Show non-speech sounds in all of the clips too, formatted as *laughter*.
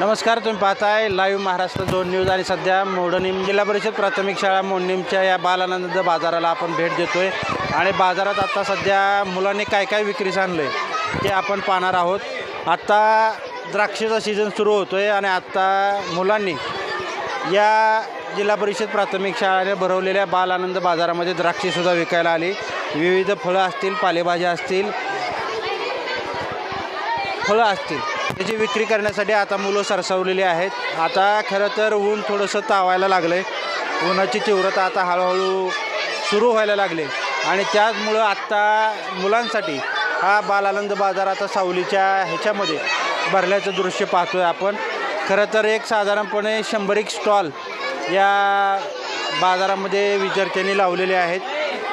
नमस्कार तुम्ही पाहताय लाईव्ह महाराष्ट्र दोन न्यूज आणि सध्या मोडणीम जिल्हा परिषद प्राथमिक शाळा मोडणीमच्या या बालानंद बाजाराला आपण भेट देतोय. आणि बाजारात आता सध्या मुलांनी काय काय विक्रीस आणलं आहे ते आपण पाहणार आहोत. आत्ता द्राक्षेचा सीझन सुरू होतो आहे आणि आत्ता मुलांनी या जिल्हा परिषद प्राथमिक शाळेने भरवलेल्या बाल आनंद बाजारामध्ये द्राक्षेसुद्धा विकायला आली. विविध फळं असतील पालेभाज्या असतील फळं असतील. त्याची विक्री करण्यासाठी आता मुलं सरसावलेली आहेत. आता खरं तर ऊन थोडंसं तावायला लागलं आहे उन्हाची तीव्रता आता हळूहळू सुरू व्हायला लागले. आणि त्याचमुळं आत्ता मुलांसाठी हा बालानंद बाजार आता सावलीच्या ह्याच्यामध्ये भरल्याचं दृश्य पाहतो आहे आपण. खरं तर एक साधारणपणे शंभर एक स्टॉल या बाजारामध्ये विद्यार्थ्यांनी लावलेले आहेत.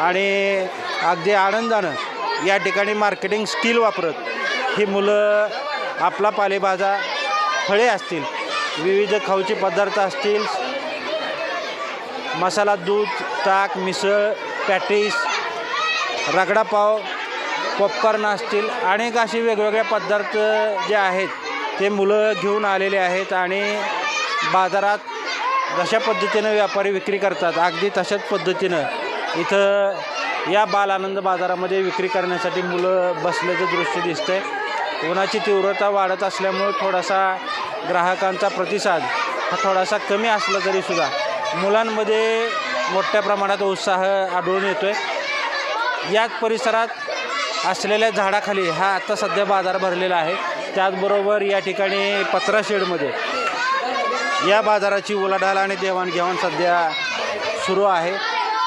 आणि अगदी आनंदानं या ठिकाणी मार्केटिंग स्किल वापरत ही मुलं आपला पालेभाजा फळे असतील विविध खाऊचे पदार्थ असतील मसाला दूध ताक मिसळ पॅटीस रगडापाव पॉपकॉर्न असतील अनेक असे वेगवेगळे पदार्थ जे आहेत ते मुलं घेऊन आलेले आहेत आणि बाजारात जशा पद्धतीनं व्यापारी विक्री करतात अगदी तशाच पद्धतीनं इथं या बाल आनंद बाजारामध्ये विक्री करण्यासाठी मुलं बसल्याचं दृश्य दिसतंय. उन्हाची तीव्रता वाढत असल्यामुळं थोडासा ग्राहकांचा प्रतिसाद हा थोडासा कमी असला तरीसुद्धा मुलांमध्ये मोठ्या प्रमाणात उत्साह आढळून येतो आहे याच परिसरात असलेल्या झाडाखाली हा आत्ता सध्या बाजार भरलेला आहे. त्याचबरोबर या ठिकाणी पत्रा शेडमध्ये या बाजाराची उलाढाल आणि देवाणघेवाण सध्या सुरू आहे.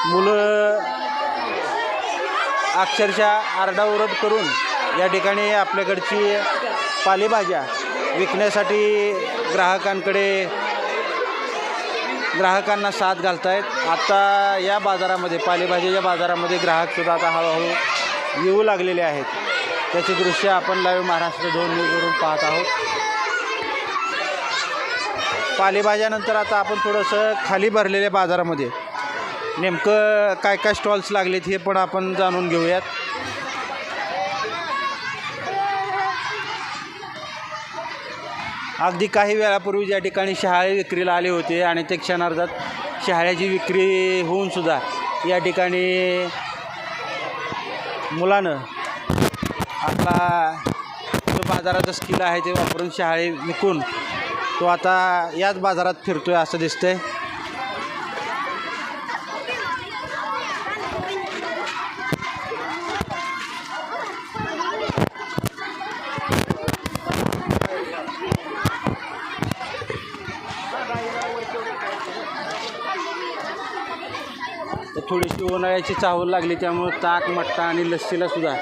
मुलं अक्षरशः आरडाओरड करून या ठिकाणी आपल्याकडची पालेभाज्या विकण्यासाठी ग्राहकांकडे ग्राहकांना साथ घालतायत. आता या बाजारामध्ये पालेभाज्याच्या बाजारामध्ये ग्राहकसुद्धा आता हळूहळू येऊ लागलेले आहेत. त्याचे दृश्य आपण लाईव्ह महाराष्ट्र दोन न्यूजवरून पाहत आहोत. पालेभाज्यानंतर आता आपण थोडंसं खाली भरलेल्या बाजारामध्ये नेमकं काय काय स्टॉल्स लागलेत हे पण आपण जाणून घेऊयात. अगदी काही वेळापूर्वी ज्या ठिकाणी शहाळे विक्रीला आले होते आणि ते क्षणार्धात शहाळ्याची विक्री होऊन सुद्धा या ठिकाणी मुलानं आपला जो बाजाराचा स्किल आहे ते वापरून शहाळे विकून तो आता याच बाजारात फिरतो आहे असं दिसतं आहे उन्हाळ्याची चाहूल लागली त्यामुळं ताक मट्टा आणि लस्सीला सुद्धा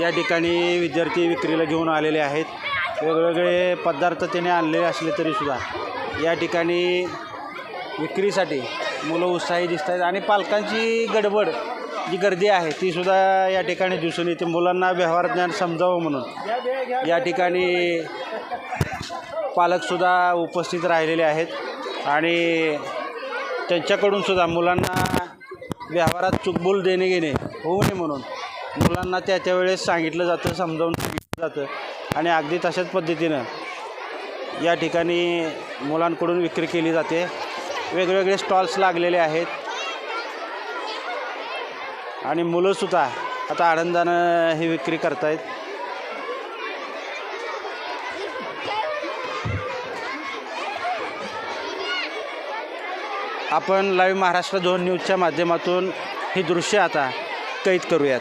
या ठिकाणी विद्यार्थी विक्रीला घेऊन आलेले आहेत. वेगवेगळे पदार्थ त्याने आणलेले असले तरीसुद्धा या ठिकाणी विक्रीसाठी मुलं उत्साही दिसत आहेत आणि पालकांची गडबड जी गर्दी आहे तीसुद्धा या ठिकाणी दिसून येते. मुलांना व्यवहार ज्ञान समजावं म्हणून. या ठिकाणी पालकसुद्धा उपस्थित राहिलेले आहेत आणि त्यांच्याकडूनसुद्धा मुलांना व्यवहारात चुकबुल देणे घेणे होऊ नये म्हणून. मुलांना त्या त्यावेळेस सांगितलं जातं समजावून सांगितलं जातं. आणि अगदी तशाच पद्धतीनं या ठिकाणी मुलांकडून विक्री केली जाते. वेगवेगळे स्टॉल्स लागलेले आहेत. आणि मुलंसुद्धा आता आनंदानं ही विक्री करतायत. आपण लाईव्ह महाराष्ट्र दोन न्यूजच्या माध्यमातून ही दृश्य आता कैद करूयात.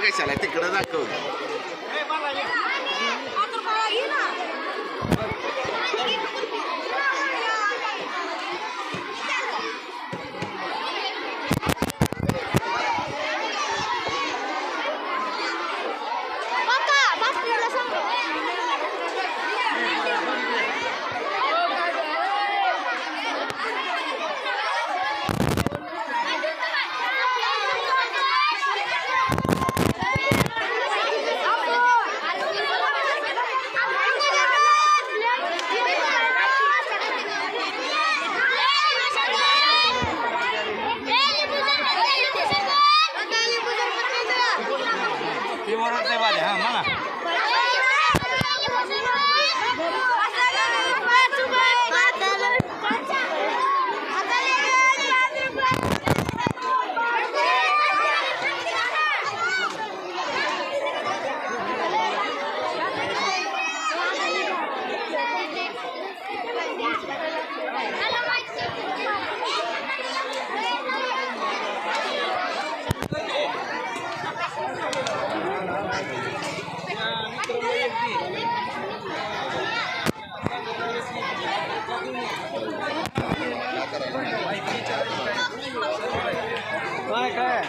कशाला तिकडं दाखव ते वरडते वाले हां मला काय काय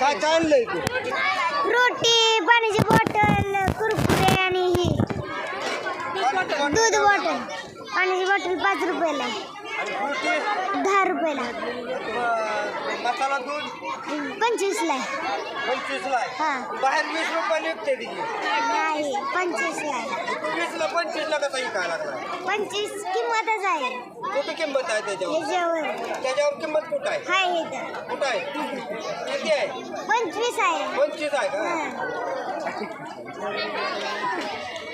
काय काय आणलंय तू? रोटी पाण्याची बॉटल कुरकुरे आणि ही. दूध बॉटल. पाण्याची बॉटल पाच रुपयाला. दहा रुपयाला. मसाला दूध? पंचवीसला. आहे. पंचवीसला? आहे हा. बाहेर वीस रुपयाला विकते नाही पंचवीसला. आहे. पंचवीसला कसा विकायला लागला? पंचवीस किंमतच आहे. कुठे किंमत आहे त्याच्यावर? ह्याच्यावर त्याच्यावर किंमत कुठं आहे? हाय इथं. कुठं आहे? किती आहे? पंचवीस आहे. पंचवीस आहे का? हा. *laughs*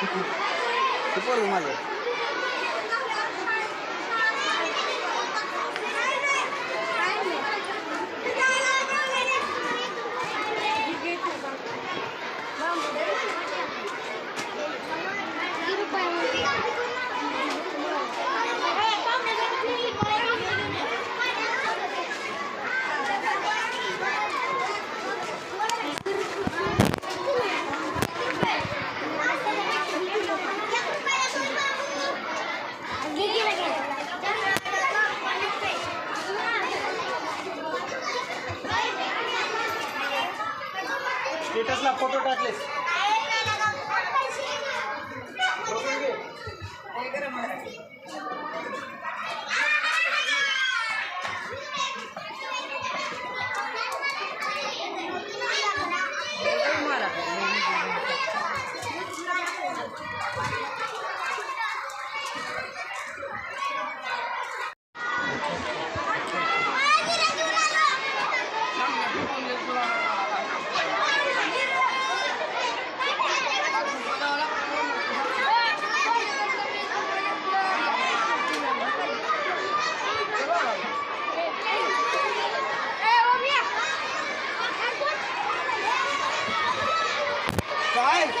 ते पोरं माझं? necklace.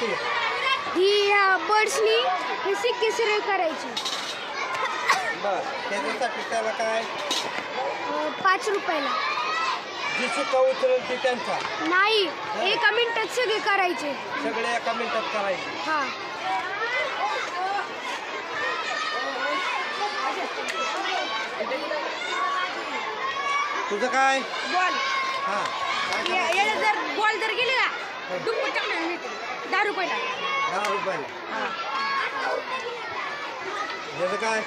फोटो टाकलेस काय ते ही ह्या बर्ड्सनी हे सिक्के सरळ करायची. बर. त्याच्यासाठी त्याला काय? अं, पाच रुपयाला. जी चुका उचलेल ती त्यांचा. नाही एका मिनिटात सगळे करायचे. सगळे एका मिनिटात करायचे. हा. तुझं काय? बॉल. हां. काय या- याला जर बॉल जर गेली ना दुप्पट टाकणार नाही दहा रुपयाला दहा रुपयाला. त्याचं काय?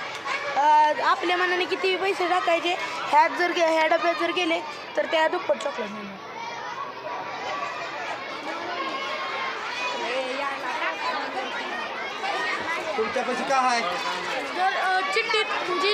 अं, आपल्या मनाने किती पैसे टाकायचे? ह्यात जर गे- ह्या डब्यात जर गेले तर त्या दुप्पट चॉकलेट मिळणार. तुमच्यापाशी काय आहे? जर चिठ्ठीत म्हणजे